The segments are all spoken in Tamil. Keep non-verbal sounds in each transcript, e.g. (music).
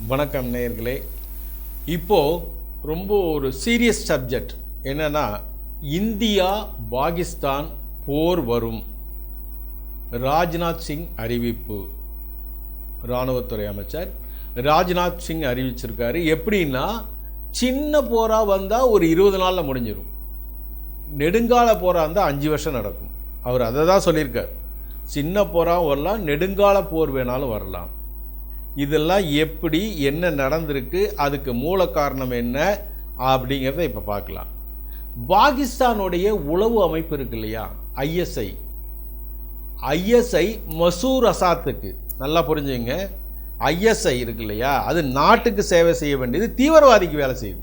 வணக்கம் நேயர்களே. இப்போது ரொம்ப ஒரு சீரியஸ் சப்ஜெக்ட் என்னன்னா இந்தியா பாகிஸ்தான் போர் வரும். ராஜ்நாத் சிங் அறிவிப்பு. இராணுவத்துறை அமைச்சர் ராஜ்நாத் சிங் அறிவிச்சிருக்காரு. எப்படின்னா சின்ன போராக வந்தால் ஒரு இருபது நாளில் முடிஞ்சிடும் நெடுங்கால போராக இருந்தால் அஞ்சு வருஷம் நடக்கும். அவர் அதை தான் சொல்லியிருக்கார். சின்ன போராக வரலாம் நெடுங்கால போர் வேணாலும் வரலாம். இதெல்லாம் எப்படி என்ன நடந்திருக்கு அதுக்கு மூல காரணம் என்ன அப்படிங்கிறத இப்போ பார்க்கலாம். பாகிஸ்தானுடைய உளவு அமைப்பு இருக்கு இல்லையா? ஐஎஸ்ஐ. ஐஎஸ்ஐ மசூர் அசாத்துக்கு நல்லா புரிஞ்சுங்க. ஐஎஸ்ஐ இருக்கு இல்லையா? அது நாட்டுக்கு சேவை செய்ய வேண்டியது தீவிரவாதிக்கு வேலை செய்யுது.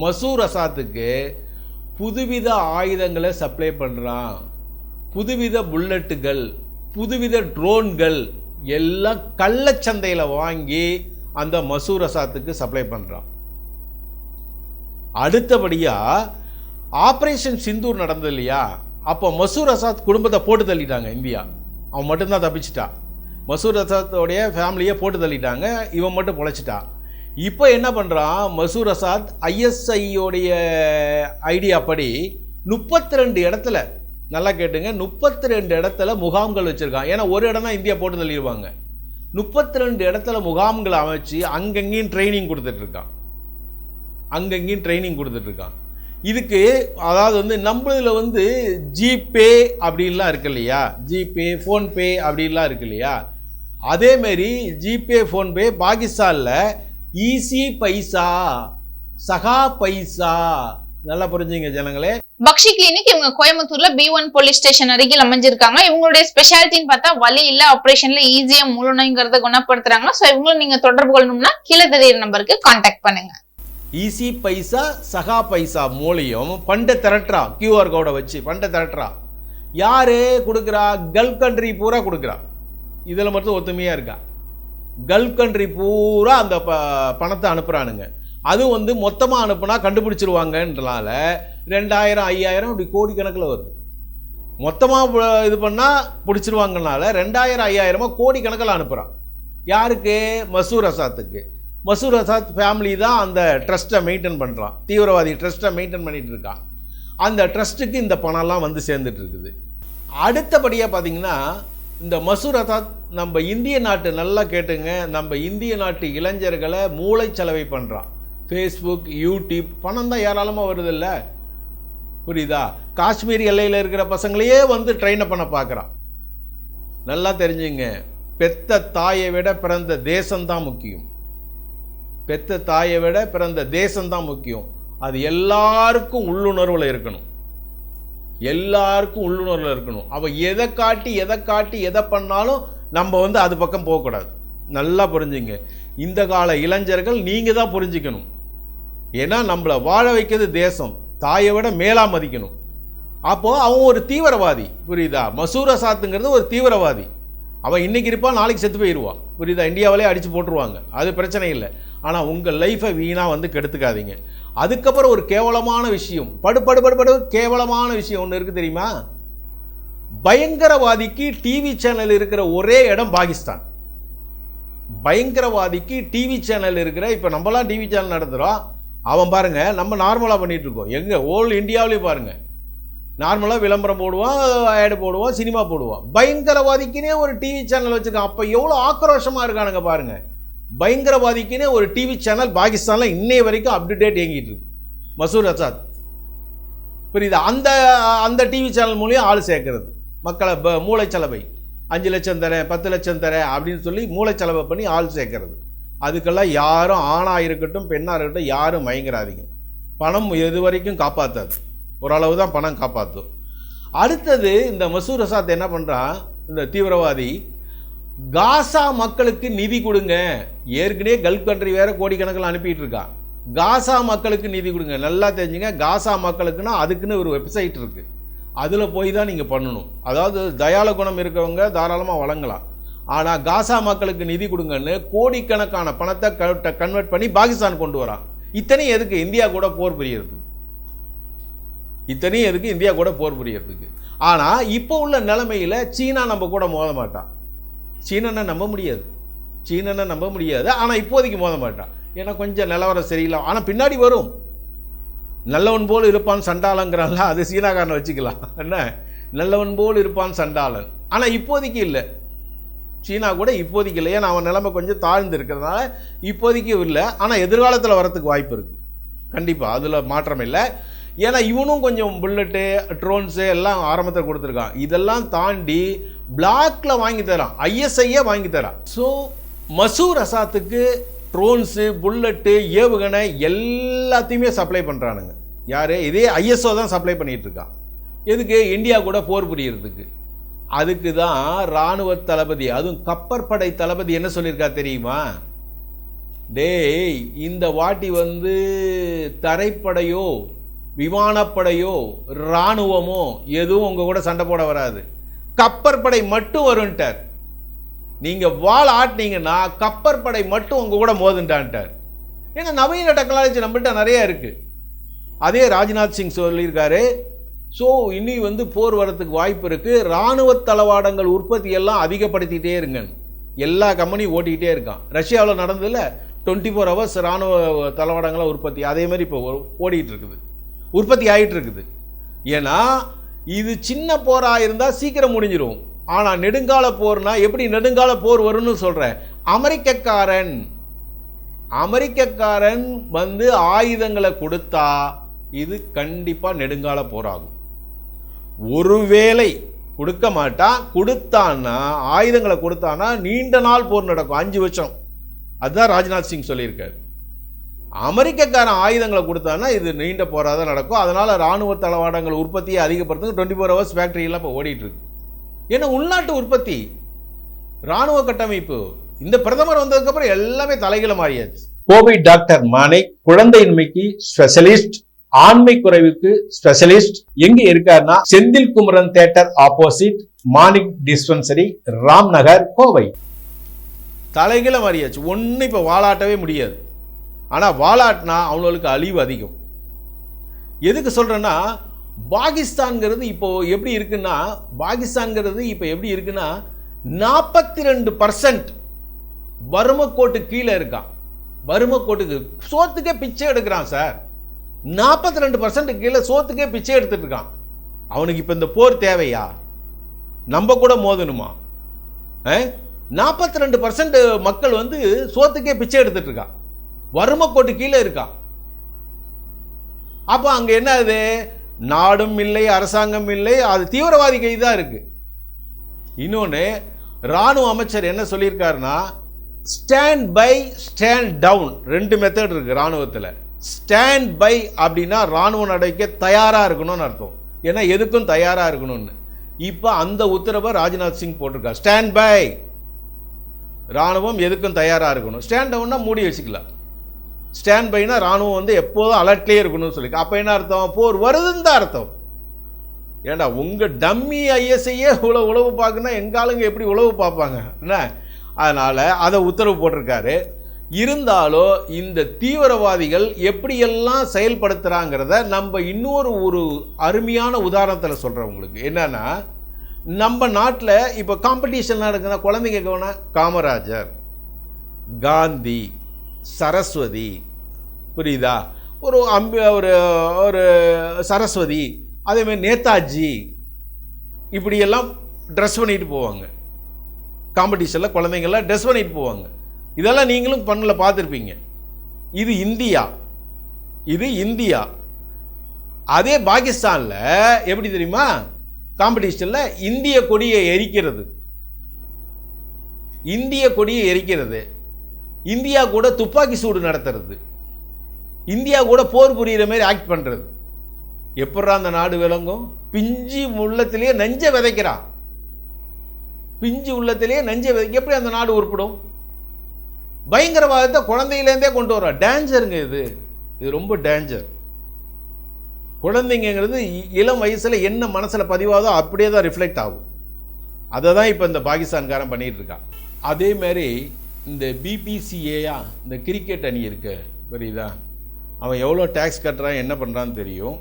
மசூர் அசாத்துக்கு புதுவித ஆயுதங்களை சப்ளை பண்ணுறான் புதுவித புல்லட்டுகள் புதுவித ட்ரோன்கள் எல்லாம் கள்ளச்சந்தையில் வாங்கி அந்த மசூர் அசாத்துக்கு சப்ளை பண்ணுறான் அடுத்தபடியாக ஆப்ரேஷன் சிந்தூர் நடந்தது இல்லையா? அப்போ மசூர் அசாத் குடும்பத்தை போட்டு தள்ளிட்டாங்க இந்தியா. அவன் மட்டும்தான் தப்பிச்சிட்டான் மசூர் அசாத்தோடைய ஃபேமிலியை போட்டு தள்ளிட்டாங்க. இவன் மட்டும் பொழைச்சிட்டான் இப்போ என்ன பண்ணுறான் மசூர் அசாத் ஐஎஸ்ஐயோடைய ஐடியா படி முப்பத்தி ரெண்டு இடத்துல நல்லா கேட்டுங்க. முப்பத்தி ரெண்டு இடத்துல முகாம்கள் வச்சுருக்கான் ஏன்னா ஒரு இடம் தான் இந்தியா போட்டு தள்ளிடுவாங்க. முப்பத்தி ரெண்டு இடத்துல முகாம்களை அமைச்சு அங்கங்கேயும் ட்ரைனிங் கொடுத்துட்ருக்கான். அங்கங்கேயும் ட்ரைனிங் கொடுத்துட்ருக்கான். இதுக்கு அதாவது வந்து நம்மளதில் வந்து ஜிபே அப்படின்லாம் இருக்கு இல்லையா? ஜிபே ஃபோன்பே அப்படின்லாம் இருக்கு இல்லையா? அதேமாரி ஜிபே ஃபோன்பே பாகிஸ்தானில் ஈஸி பைசா சகா பைசா. நல்லா புரிஞ்சுங்க ஜனங்களே. பக்ஷி கிளினிக் இவங்க கோயம்புத்தூர்ல பி ஒன் போலீஸ் ஸ்டேஷன் அருகில் அமைஞ்சிருக்காங்க. இவங்களுடைய ஸ்பெஷாலிட்டின்னு பார்த்தா வலி இல்ல ஆப்ரேஷன்ல ஈஸியா முழு குணப்படுத்துறாங்க சோ இவங்களும் நீங்க தொடர்பு கொள்ளணும்னா கீழே தெரியுற நம்பருக்கு கான்டாக்ட் பண்ணுங்க. ஈஸி பைசா சகா பைசா மூலியம் பண்டை திரட்டுறா. கியூஆர் கோடை வச்சு பண்டை திரட்டுறா. யாரு கொடுக்குறா? கல்ஃப் கண்ட்ரி பூரா கொடுக்குறா. இதில் மட்டும் ஒத்துமையாக இருக்கா? கல்ஃப் கண்ட்ரி பூரா அந்த ப பணத்தை அனுப்புகிறானுங்க அதுவும் வந்து மொத்தமாக அனுப்புனா கண்டுபிடிச்சிருவாங்கன்றனால ரெண்டாயிரம் ஐயாயிரம் இப்படி கோடிக்கணக்கில் வருது மொத்தமாக இது பண்ணால் பிடிச்சிருவாங்கனால ரெண்டாயிரம் ஐயாயிரமாக கோடிக்கணக்கில் அனுப்புகிறான் யாருக்கு? மசூர் அசாத்துக்கு. மசூர் அசாத் ஃபேமிலி தான் அந்த ட்ரஸ்ட்டை மெயின்டைன் பண்ணுறான் தீவிரவாதி ட்ரஸ்ட்டை மெயின்டைன் பண்ணிகிட்டு இருக்கான். அந்த ட்ரஸ்ட்டுக்கு இந்த பணம்லாம் வந்து சேர்ந்துட்டு இருக்குது. அடுத்தபடியாக பார்த்தீங்கன்னா இந்த மசூர் அசாத் நம்ம இந்திய நாட்டு நல்லா கேட்டுங்க. நம்ம இந்திய நாட்டு இளைஞர்களை மூளைச்சலவை பண்ணுறான் ஃபேஸ்புக் யூடியூப் பணம் தான் ஏராளமாக வருதில்ல. புரியுதா? காஷ்மீர் எல்லையில் இருக்கிற பசங்களையே வந்து ட்ரெயினை பண்ண பார்க்குறான். நல்லா தெரிஞ்சுங்க. பெத்த தாயை விட பிறந்த தேசம்தான் முக்கியம். பெத்த தாயை விட பிறந்த தேசம்தான் முக்கியம். அது எல்லாருக்கும் உள்ளுணர்வில் இருக்கணும். எல்லாருக்கும் உள்ளுணர்வில் இருக்கணும். அவள் எதை காட்டி எதை காட்டி எதை பண்ணாலும் நம்ம வந்து அது பக்கம் போகக்கூடாது. நல்லா புரிஞ்சுங்க. இந்த கால இளைஞர்கள் நீங்கள் தான் புரிஞ்சுக்கணும். ஏன்னா நம்மளை வாழ வைக்கிறது தேசம். தாயை விட மேலா மதிக்கணும். அப்போது அவன் ஒரு தீவிரவாதி புரியுதா? மசூர் அசாத்துங்கிறது ஒரு தீவிரவாதி. அவன் இன்னைக்கு இருப்பான் நாளைக்கு செத்து போயிடுவான் புரியுதா? இந்தியாவிலே அடித்து போட்டுருவாங்க. அது பிரச்சனை இல்லை. ஆனால் உங்கள் லைஃப்பை வீணாக வந்து கெடுத்துக்காதீங்க. அதுக்கப்புறம் ஒரு கேவலமான விஷயம். படு படு படு படு கேவலமான விஷயம் ஒன்று இருக்குது தெரியுமா? பயங்கரவாதிக்கு டிவி சேனல் இருக்கிற ஒரே இடம் பாகிஸ்தான். பயங்கரவாதிக்கு டிவி சேனல் இருக்கிற இப்போ நம்மலாம் டிவி சேனல் நடத்துகிறோம் அவன் பாருங்க நம்ம நார்மலாக பண்ணிட்டு இருக்கோம் எங்கே? ஓல் இந்தியாவிலையும் பாருங்க. நார்மலாக விளம்பரம் போடுவான் ஆடு போடுவான் சினிமா போடுவான். பயங்கரவாதிக்குனே ஒரு டிவி சேனல் வச்சுருக்கான். அப்போ எவ்வளோ ஆக்ரோஷமாக இருக்கானுங்க பாருங்கள் பயங்கரவாதிக்குனே ஒரு டிவி சேனல் பாகிஸ்தானில் இன்னைய வரைக்கும் அப் இயங்கிட்டு இருக்கு. மசூர் அசாத். புரியுது? அந்த அந்த டிவி சேனல் மூலியம் ஆள் சேர்க்கறது. மக்களை ப மூளைச்சலவை. அஞ்சு லட்சம் தரேன் பத்து லட்சம் தரேன் அப்படின்னு சொல்லி மூளைச்சலவை பண்ணி ஆள் சேர்க்கறது. அதுக்கெல்லாம் யாரும் ஆணாக இருக்கட்டும் பெண்ணாக இருக்கட்டும் யாரும் மயங்கிறாதீங்க பணம் எது வரைக்கும் காப்பாற்றாது ஓரளவு தான் பணம் காப்பாற்றும் அடுத்தது இந்த மசூர் ரசாத் என்ன பண்ணுறான் இந்த தீவிரவாதி காசா மக்களுக்கு நிதி கொடுங்க. ஏற்கனவே கல்ஃப் கண்ட்ரி வேறு கோடிக்கணக்கில் அனுப்பிட்டு இருக்கான் காசா மக்களுக்கு நிதி கொடுங்க. நல்லா தெரிஞ்சுங்க காசா மக்களுக்குன்னா அதுக்குன்னு ஒரு வெப்சைட் இருக்குது அதில் போய் தான் நீங்கள் பண்ணணும். அதாவது தயால குணம் இருக்கவங்க தாராளமாக வழங்கலாம். ஆனால் காசா மக்களுக்கு நிதி கொடுங்கன்னு கோடிக்கணக்கான பணத்தை கன்வெர்ட் பண்ணி பாகிஸ்தான் கொண்டு வரான். இத்தனையும் எதுக்கு? இந்தியா கூட போர் புரியறதுக்கு. இத்தனையும் எதுக்கு? இந்தியா கூட போர் புரியறதுக்கு. ஆனால் இப்போ உள்ள நிலைமையில் சீனா நம்ம கூட மோத மாட்டான். சீனனை நம்ப முடியாது. சீனனை நம்ப முடியாது. ஆனால் இப்போதைக்கு மோத மாட்டான். ஏன்னா கொஞ்சம் நிலவரம் சரியில்லை. ஆனால் பின்னாடி வரும். நல்லவன் போல் இருப்பான் சண்டாளங்கிறான்ல அது சீனாக்காரனை வச்சுக்கலாம். என்ன? நல்லவன் போல் இருப்பான் சண்டாளன். ஆனால் இப்போதைக்கு இல்லை. சீனா கூட இப்போதைக்கு இல்லை ஏன்னா அவன் நிலைமை கொஞ்சம் தாழ்ந்து இருக்கிறதுனால இப்போதைக்கு இல்லை. ஆனால் எதிர்காலத்தில் வரத்துக்கு வாய்ப்பு இருக்குது கண்டிப்பாக அதில் மாற்றம் இல்லை. ஏன்னா இவனும் கொஞ்சம் புல்லட்டு ட்ரோன்ஸு எல்லாம் ஆரம்பத்தில் கொடுத்துருக்கான். இதெல்லாம் தாண்டி பிளாக்ல வாங்கி தரான். ஐஎஸ்ஐயே வாங்கி தரான். ஸோ மசூர் அசாத்துக்கு ட்ரோன்ஸு புல்லட்டு ஏவுகணை எல்லாத்தையுமே சப்ளை பண்ணுறானுங்க யார்? இதே ஐஎஸ்ஓ தான் சப்ளை பண்ணிகிட்ருக்கான் எதுக்கு? இந்தியா கூட போர் புரியறதுக்கு. அதுக்கு தான் இராணுவ தளபதி அதுவும் கப்பற்படை தளபதி என்ன சொல்லியிருக்கா தெரியுமா? டேய் இந்த வாட்டி வந்து தரைப்படையோ விமானப்படையோ இராணுவமோ எதுவும் உங்கள் கூட சண்டை போட வராது. கப்பற்படை மட்டும் வரும்ட்டார். நீங்கள் வாள் ஆட்டினீங்கன்னா கப்பற்படை மட்டும் உங்கள் கூட மோதுண்டான்ட்டார் ஏன்னா நவீன டெக்னாலஜி நம்மள்கிட்ட நிறைய இருக்குது அதே ராஜ்நாத் சிங் சொல்லியிருக்காரு ஸோ இனி வந்து போர் வரத்துக்கு வாய்ப்பு இருக்குது இராணுவ தளவாடங்கள் உற்பத்தி எல்லாம் அதிகப்படுத்திட்டே இருங்க. எல்லா கம்பெனியும் ஓட்டிக்கிட்டே இருக்கான். ரஷ்யாவில் நடந்ததில் டுவெண்ட்டி ஃபோர் ஹவர்ஸ் இராணுவ தளவாடங்களாக உற்பத்தி. அதே மாதிரி இப்போ ஓடிக்கிட்டு இருக்குது. உற்பத்தி ஆகிட்டு இருக்குது. ஏன்னா இது சின்ன போராக இருந்தால் சீக்கிரம் முடிஞ்சிடும் ஆனால் நெடுங்கால போர்னா எப்படி நெடுங்கால போர் வரும்னு சொல்கிறேன் அமெரிக்கக்காரன் அமெரிக்கக்காரன் வந்து ஆயுதங்களை கொடுத்தா இது கண்டிப்பாக நெடுங்கால போராகும். ஒருவேளை கொடுக்க மாட்டான் கொடுத்தான்னா ஆயுதங்களை கொடுத்தான்னா நீண்ட நாள் போர் நடக்கும் அஞ்சு வருஷம். அதுதான் ராஜ்நாத் சிங் சொல்லியிருக்காரு. அமெரிக்கக்காரன் ஆயுதங்களை கொடுத்தான்னா இது நீண்ட போராக தான் நடக்கும். அதனால் ராணுவ தளவாடங்கள் உற்பத்தியை அதிகப்படுத்துங்க டுவெண்ட்டி ஃபோர் ஹவர்ஸ் ஃபேக்ட்ரியெல்லாம் இப்போ ஓடிட்டுருக்கு ஏன்னா உள்நாட்டு உற்பத்தி ராணுவ கட்டமைப்பு இந்த பிரதமர் வந்ததுக்கப்புறம் எல்லாமே தலைகளை மாறியாச்சு. கோவிட் டாக்டர் மானை குழந்தையின்மைக்கு ஸ்பெஷலிஸ்ட் ஆண்மை குறைவுக்கு ஸ்பெஷலிஸ்ட் எங்க இருக்காருன்னா Senthil Kumaran theatre opposite Manik dispensary Ram Nagar Kovai. தலைகளை மாறியாச்சு. ஒன்றும் இப்போ வாலாட்டவே முடியாது. ஆனால் வாலாட்டினா அவங்களுக்கு அழிவு அதிகம். எதுக்கு சொல்கிறேன்னா பாகிஸ்தான்ங்கிறது இப்போ எப்படி இருக்குன்னா பாகிஸ்தான்ங்கிறது இப்போ எப்படி இருக்குன்னா நாற்பத்தி ரெண்டு பர்சன்ட் வறுமக்கோட்டு கீழே இருக்கான். வறுமக்கோட்டுக்கு சோத்துக்கே பிச்சை எடுக்கிறான் சார். நாற்பத்தி ரெண்டு பர்சன்ட் கீழே சோத்துக்கே பிச்சை எடுத்துட்டு இருக்கான். அவனுக்கு இப்போ இந்த போர் தேவையா? நம்ம கூட மோதணுமா? நாற்பத்தி ரெண்டு பர்சன்ட் மக்கள் வந்து சோத்துக்கே பிச்சை எடுத்துட்டு வறுமை கோட்டு கீழே இருக்கான் அப்போ அங்கே என்ன அது நாடும் இல்லை அரசாங்கம் இல்லை அது தீவிரவாதி கை தான் இருக்கு. இன்னொன்று ராணுவ அமைச்சர் என்ன சொல்லியிருக்காருன்னா ஸ்டாண்ட் பை ஸ்டாண்ட் டவுன் ரெண்டு மெத்தட் இருக்குது ராணுவத்தில் ஸ்டாண்ட் பை அப்படின்னா இராணுவ நடைக்க தயாராக இருக்கணும்னு அர்த்தம். ஏன்னா எதுக்கும் தயாராக இருக்கணும்னு. இப்போ அந்த உத்தரவை ராஜ்நாத் சிங் போட்டிருக்கார். ஸ்டாண்ட் பை ராணுவம் எதுக்கும் தயாராக இருக்கணும். ஸ்டாண்ட் டவுன்னா மூடி வச்சுக்கலாம். ஸ்டாண்ட் பைனா ராணுவம் வந்து எப்போதும் அலர்ட்லேயே இருக்கணும்னு சொல்லி அப்போ என்ன அர்த்தம்? போர் வருதுன்னு தான் அர்த்தம். ஏண்டா உங்கள் டம்மி ஐஎஸ்ஐயே இவ்வளோ உழவு பார்க்குன்னா எங்கள் ஆளுங்க எப்படி உழவு பார்ப்பாங்க? என்ன? அதனால் அதை உத்தரவு போட்டிருக்காரு. இருந்தாலும் இந்த தீவிரவாதிகள் எப்படியெல்லாம் செயல்படுத்துகிறாங்கிறத நம்ம இன்னொரு ஒரு அருமையான உதாரணத்தில் சொல்கிறேன் உங்களுக்கு. என்னன்னா நம்ம நாட்டில் இப்போ காம்படிஷன் நடக்குதுன்னா குழந்தைங்க கவனா காமராஜர் காந்தி சரஸ்வதி புரியுதா? ஒரு அம்பி ஒரு ஒரு சரஸ்வதி அதேமாதிரி நேதாஜி இப்படியெல்லாம் ட்ரெஸ் பண்ணிட்டு போவாங்க. காம்படிஷனில் குழந்தைங்கள்லாம் ட்ரெஸ் பண்ணிட்டு போவாங்க. இதெல்லாம் நீங்களும் பண்ணல பார்த்துருப்பீங்க. இது இந்தியா. இது இந்தியா. அதே பாகிஸ்தானில் எப்படி தெரியுமா? காம்படிஷனில் இந்திய கொடியை எரிக்கிறது. இந்திய கொடியை எரிக்கிறது. இந்தியா கூட துப்பாக்கி சூடு நடத்துறது. இந்தியா கூட போர் புரிகிற மாதிரி ஆக்ட் பண்ணுறது எப்படா அந்த நாடு விளங்கும்? பிஞ்சு உள்ளத்திலேயே நஞ்சை விதைக்கிறான் பிஞ்சு உள்ளத்திலேயே நஞ்சை விதை எப்படி அந்த நாடு உருப்பிடும்? பயங்கரவாதத்தை குழந்தையிலேருந்தே கொண்டு வரோம் டேஞ்சருங்க இது. இது ரொம்ப டேஞ்சர் குழந்தைங்கிறது இ- இளம் வயசில் என்ன மனசில் பதிவாதோ அப்படியே தான் ரிஃப்ளெக்ட் ஆகும். அதை தான் இப்போ இந்த பாகிஸ்தான்காரன் பண்ணிகிட்டு இருக்கான் அதே மாதிரி இந்த பிபிசிஏயா இந்த கிரிக்கெட் அணி இருக்கு புரியுதா? அவன் எவ்வளோ டேக்ஸ் கட்டுறான் என்ன பண்ணுறான்னு தெரியும்.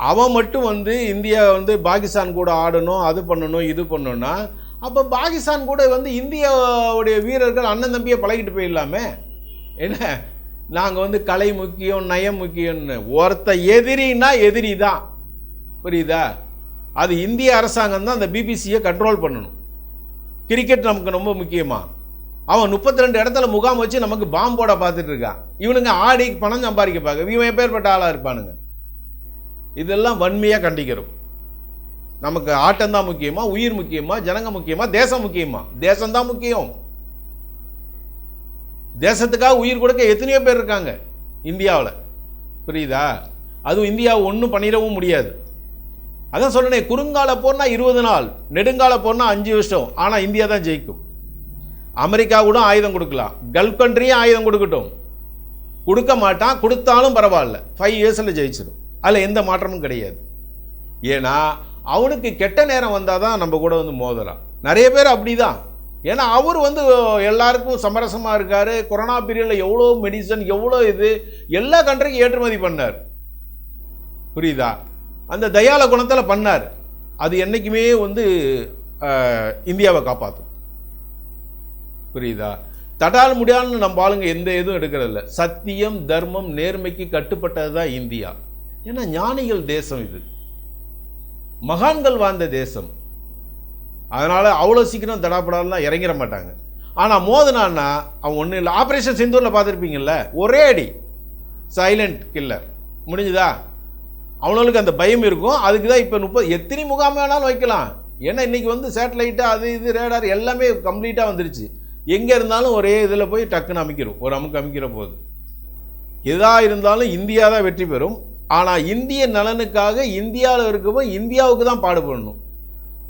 அவன் மட்டும் வந்து இந்தியா வந்து பாகிஸ்தான் கூட ஆடணும் அது பண்ணணும் இது பண்ணணும்னா அப்போ பாகிஸ்தான் கூட வந்து இந்தியாவுடைய வீரர்கள் அண்ணன் தம்பியை பழகிட்டு போயிடலாமே. என்ன? நாங்கள் வந்து கலை முக்கியம் நயம் முக்கியம்னு. ஒருத்த எதிரின்னா எதிரி தான். புரியுதா? அது இந்திய அரசாங்கம் தான் அந்த பிபிசியை கண்ட்ரோல் பண்ணணும். கிரிக்கெட் நமக்கு ரொம்ப முக்கியமாக அவன் முப்பத்தி ரெண்டு இடத்துல முகாம் வச்சு நமக்கு பாம்போட பார்த்துட்டு இருக்கான். இவனுங்க ஆடி பணம் சம்பாதிக்க பார்க்க இவன் எப்பேற்பட்ட ஆளாக இருப்பானுங்க? இதெல்லாம் வன்மையாக கண்டிக்கிறோம். நமக்கு ஆட்டம் தான் முக்கியமா உயிர் முக்கியமா ஜனங்க முக்கியமா தேசம் முக்கியமா? தேசம் தான் முக்கியம். தேசத்துக்காக உயிர் கொடுக்க எத்தனையோ பேர் இருக்காங்க இந்தியாவில். புரியுதா? அதுவும் இந்தியாவை ஒன்றும் பண்ணிடவும் முடியாது. அதான் சொன்னேனே குறுங்கால போர்னா இருபது நாள் நெடுங்கால போர்னா அஞ்சு வருஷம் ஆனால் இந்தியா தான் ஜெயிக்கும். அமெரிக்கா கூட ஆயுதம் கொடுக்கலாம். கல்ஃப் கண்ட்ரியும் ஆயுதம் கொடுக்கட்டும். கொடுக்க மாட்டான் கொடுத்தாலும் பரவாயில்ல. ஃபைவ் இயர்ஸில் ஜெயிச்சிடும் அதில் எந்த மாற்றமும் கிடையாது. ஏன்னா அவனுக்கு கெட்ட நேரம் வந்தால் தான் நம்ம கூட வந்து மோதலாம். நிறைய பேர் அப்படிதான். ஏன்னா அவர் வந்து எல்லாருக்கும் சமரசமாக இருக்கார். கொரோனா பீரியடில் எவ்வளோ மெடிசன் எவ்வளோ இது எல்லா கண்ட்ரிக்கும் ஏற்றுமதி பண்ணார். புரியுதா? அந்த தயால குணத்தில் பண்ணார். அது என்றைக்குமே வந்து இந்தியாவை காப்பாற்றும் புரியுதா? தடால் முடியாதுன்னு நம்ம ஆளுங்க எந்த இதுவும் எடுக்கிறதில்ல. சத்தியம் தர்மம் நேர்மைக்கு கட்டுப்பட்டது தான் இந்தியா. ஏன்னா ஞானிகள் தேசம் இது. மகான்கள் வாழ்ந்த தேசம். அதனால் அவ்வளோ சீக்கிரம் தடாப்படாலாம் இறங்கிட மாட்டாங்க. ஆனால் மோதுனான்னா அவன் ஒன்றும் இல்லை. ஆப்ரேஷன் சிந்தூரில் பார்த்துருப்பீங்கள்ல ஒரே அடி. சைலண்ட் கில்லர் முடிஞ்சுதா? அவனுக்கு அந்த பயம் இருக்கும். அதுக்கு தான் இப்போ முப்பது எத்தனை முகாம் வேணாலும் வைக்கலாம். ஏன்னா இன்றைக்கி வந்து சேட்டலைட்டு அது இது ரேடார் எல்லாமே கம்ப்ளீட்டாக வந்துருச்சு. எங்கே இருந்தாலும் ஒரே இதில் போய் டக்குன்னு அமைக்கிறோம். ஒரு அமுக்கு அமைக்கிற போது. எதாக இருந்தாலும் இந்தியா தான் வெற்றி பெறும். ஆனால் இந்திய நலனுக்காக இந்தியாவில் இருக்கப்போ இந்தியாவுக்கு தான் பாடுபடணும்.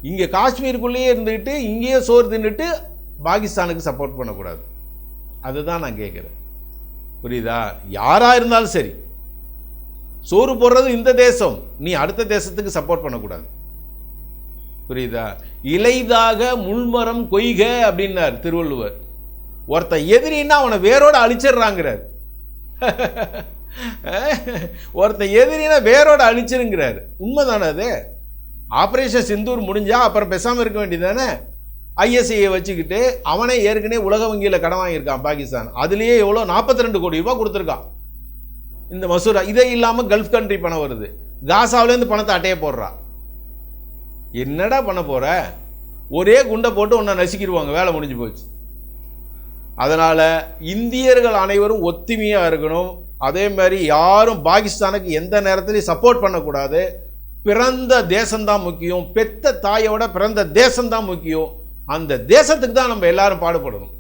இங்கே காஷ்மீருக்குள்ளேயே இருந்துக்கிட்டு இங்கேயே சோறு தின்னுட்டு பாகிஸ்தானுக்கு சப்போர்ட் பண்ணக்கூடாது. அதுதான் நான் கேட்குறேன். புரியுதா? யாராக இருந்தாலும் சரி. சோறு போடுறது இந்த தேசம். நீ அடுத்த தேசத்துக்கு சப்போர்ட் பண்ணக்கூடாது. புரியுதா? இலைதாக முள்மரம் கொய்க அப்படின்னார் திருவள்ளுவர். ஒருத்தன் எதிரின்னா அவனை வேரோடு அழிச்சிடுறாங்கிறார். (laughs) (laughs) ஒருத்தன் எதிரினா வேரோட அழிச்சிருங்கிறாரு. உண்மைதானே அது? ஆப்ரேஷன் சிந்தூர் முடிஞ்சா அப்புறம் பேசாமல் இருக்க வேண்டியதானே ஐஎஸ்ஐயை வச்சுக்கிட்டு அவனே ஏற்கனவே உலக வங்கியில் கடன் வாங்கியிருக்கான் பாகிஸ்தான். அதுலேயே எவ்வளோ? நாற்பத்தி ரெண்டு கோடி ரூபா கொடுத்துருக்கான். இந்த மசூரா இதே இல்லாமல் கல்ஃப் கண்ட்ரி பணம் வருது. காசாவிலேருந்து பணத்தை அட்டையை போடுறா. என்னடா பண்ண போகிற ஒரே குண்டை போட்டு உன்னை நசுக்கிடுவாங்க. வேலை முடிஞ்சு போச்சு. அதனால் இந்தியர்கள் அனைவரும் ஒத்துமையாக இருக்கணும். அதே மாதிரி யாரும் பாகிஸ்தானுக்கு எந்த நேரத்திலையும் சப்போர்ட் பண்ணக்கூடாது. பிறந்த தேசம்தான் முக்கியம். பெத்த தாயோட பிறந்த தேசம்தான் முக்கியம். அந்த தேசத்துக்கு தான் நம்ம எல்லாரும் பாடுபடணும்.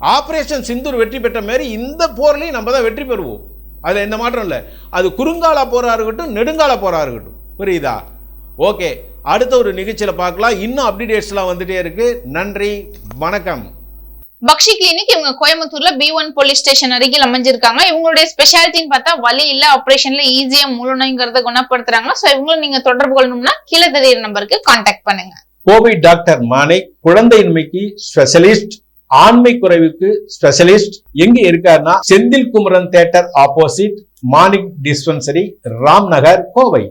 ஆப்ரேஷன் சிந்தூர் வெற்றி பெற்ற மாதிரி இந்த போர்லையும் நம்ம தான் வெற்றி பெறுவோம். அதில் எந்த மாற்றம் இல்லை. அது குறுங்கால போராக இருக்கட்டும் நெடுங்கால போராக இருக்கட்டும். புரியுதா? ஓகே அடுத்த ஒரு நிகழ்ச்சியில் பார்க்கலாம். இன்னும் அப்டேட்ஸ்லாம் வந்துகிட்டே இருக்குது நன்றி. வணக்கம். பக்ஷி கிளினிக் இவங்க கோயம்புத்தூர்ல பி ஒன் போலீஸ் ஸ்டேஷன் அருகில் அமைஞ்சிருக்காங்க. இவங்களுடைய ஸ்பெஷாலிட்டின்னு பார்த்தா வலி இல்ல ஆபரேஷன்ல ஈஸியா முழுநோய்ங்கிறத குணப்படுத்துறாங்க. சோ இவங்களும் நீங்க தொடர்பு கொள்ளணும்னா கீழே தெரியுற நம்பருக்கு கான்டாக்ட் பண்ணுங்க. கோவிட் டாக்டர் மாணிக் குழந்தையின்மைக்கு ஸ்பெஷலிஸ்ட் ஆண்மை குறைவுக்கு ஸ்பெஷலிஸ்ட் எங்க இருக்காருன்னா Senthil Kumaran theatre opposite Manik dispensary Ram Nagar Kovai.